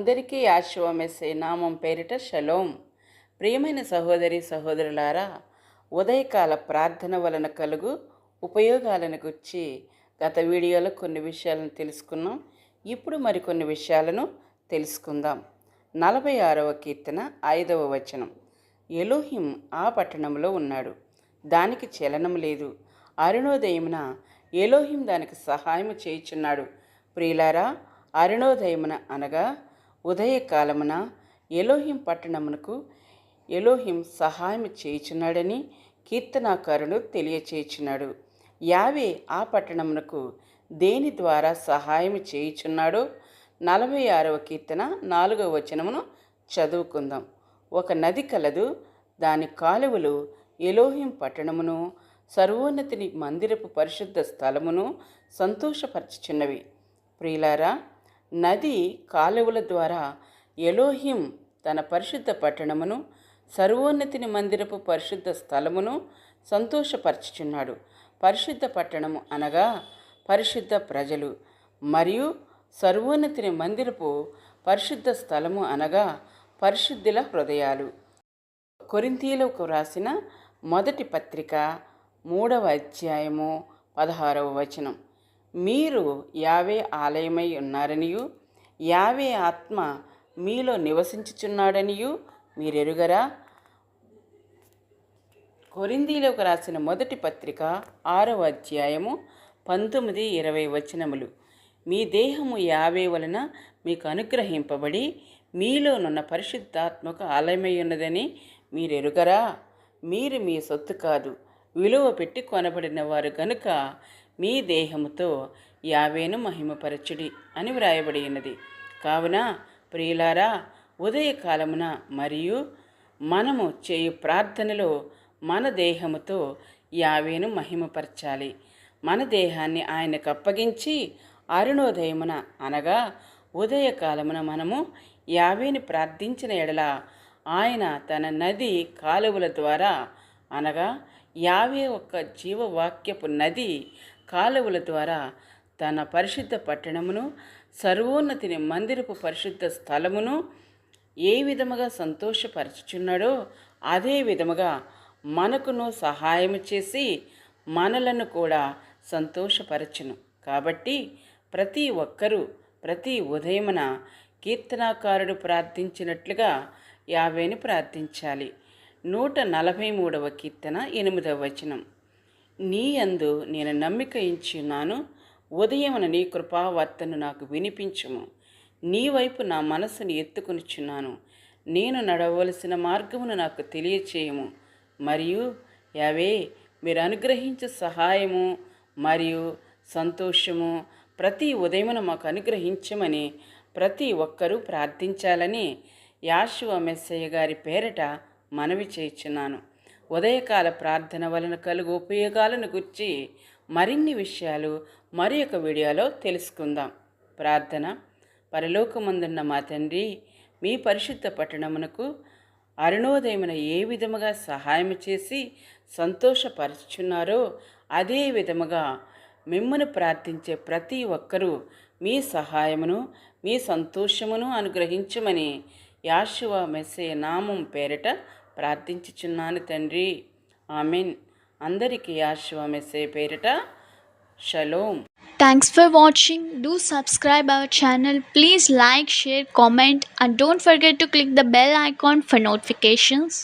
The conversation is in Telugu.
అందరికీ ఆశివమెస్సే నామం పేరిట షలోం. ప్రియమైన సహోదరి సహోదరులారా ఉదయకాల ప్రార్థన వలన కలుగు ఉపయోగాలను గుర్చి గత వీడియోలో కొన్ని విషయాలను తెలుసుకున్నాం. ఇప్పుడు మరికొన్ని విషయాలను తెలుసుకుందాం. నలభై ఆరవ కీర్తన ఐదవ వచనం. ఎలోహిం ఆ పట్టణంలో ఉన్నాడు. దానికి చలనం లేదు. అరుణోదయమున ఎలోహిం దానికి సహాయం చేయుచున్నాడు. ప్రియులారా అరుణోదయమున అనగా ఉదయకాలమున ఎలోహిం పట్టణమునకు ఎలోహిం సహాయం చేయుచున్నాడని కీర్తనాకారుడు తెలియచేయుచున్నాడు. యావే ఆ పట్టణమునకు దేని ద్వారా సహాయం చేయుచున్నాడో నలభై ఆరవ కీర్తన నాలుగవ వచనమును చదువుకుందాం. ఒక నది కలదు దాని కాలువలు ఎలోహిం పట్టణమును సర్వోన్నతిని మందిరపు పరిశుద్ధ స్థలమును సంతోషపరచుచున్నవి. ప్రియులారా నది కాలువల ద్వారా ఎలోహిం తన పరిశుద్ధ పట్టణమును సర్వోన్నతిని మందిరపు పరిశుద్ధ స్థలమును సంతోషపరచుచున్నాడు. పరిశుద్ధ పట్టణము అనగా పరిశుద్ధ ప్రజలు మరియు సర్వోన్నతిని మందిరపు పరిశుద్ధ స్థలము అనగా పరిశుద్ధుల హృదయాలు. కొరింతీలకు వ్రాసిన మొదటి పత్రిక మూడవ అధ్యాయము పదహారవ వచనం. మీరు యావే ఆలయమై ఉన్నారనియు యావే ఆత్మ మీలో నివసించుచున్నాడనియు మీరెరుగరా? కొరిందీలోకి రాసిన మొదటి పత్రిక ఆరవ అధ్యాయము పంతొమ్మిది ఇరవై వచనములు. మీ దేహము యావే వలన మీకు అనుగ్రహింపబడి మీలోనున్న పరిశుద్ధాత్మక ఆలయమై ఉన్నదని మీరెరుగరా? మీరు మీ సొత్తు కాదు విలువ పెట్టి కొనబడిన వారు గనుక మీ దేహముతో యావేను మహిమపరచుడి అని వ్రాయబడి ఉన్నది. కావున ప్రియులారా ఉదయకాలమున మరియు మనము చేయు ప్రార్థనలో మన దేహముతో యావేను మహిమపరచాలి. మన దేహాన్ని ఆయనకు అప్పగించి అరుణోదయమున అనగా ఉదయకాలమున మనము యావేని ప్రార్థించిన ఎడల ఆయన తన నది కాలువల ద్వారా అనగా యావే ఒక్క జీవవాక్యపు నది కాలువల ద్వారా తన పరిశుద్ధ పట్టణమును సర్వోన్నతిని మందిరపు పరిశుద్ధ స్థలమును ఏ విధముగా సంతోషపరచుచున్నాడో అదే విధముగా మనకును సహాయం చేసి మనలను కూడా సంతోషపరచును. కాబట్టి ప్రతి ఒక్కరూ ప్రతి ఉదయమున కీర్తనాకారుడు ప్రార్థించినట్లుగా యావేని ప్రార్థించాలి. నూట నలభై మూడవ కీర్తన ఎనిమిదవ వచనం. నీ యందు నేను నమ్మిక ఇచ్చున్నాను ఉదయమున నీ కృపావర్తను నాకు వినిపించుము. నీ వైపు నా మనసుని ఎత్తుకొనిచున్నాను. నేను నడవలసిన మార్గమును నాకు తెలియచేయము. మరియు యావే మీరు అనుగ్రహించే సహాయము మరియు సంతోషము ప్రతి ఉదయమున మాకు అనుగ్రహించమని ప్రతి ఒక్కరూ ప్రార్థించాలని యాశువ మెస్సయ్య గారి పేరట మనవి చేయించున్నాను. ఉదయకాల ప్రార్థన వలన కలుగు ఉపయోగాలను గుర్చి మరిన్ని విషయాలు మరి ఒక వీడియోలో తెలుసుకుందాం. ప్రార్థన. పరలోకమందున్న మా తండ్రి మీ పరిశుద్ధ పట్టణమునకు అరుణోదయమున ఏ విధముగా సహాయం చేసి సంతోషపరుచున్నారో అదే విధముగా మిమ్మను ప్రార్థించే ప్రతి ఒక్కరూ మీ సహాయమును మీ సంతోషమును అనుగ్రహించమని యాశువ మెస్సే నామం పేరిట ప్రార్థించుచున్నాను తండ్రి. ఆమెన్. అందరికీ ఆశ్వామెసే పేరిట shalom. Thanks for watching do subscribe our channel please like share comment and don't forget to click the bell icon for notifications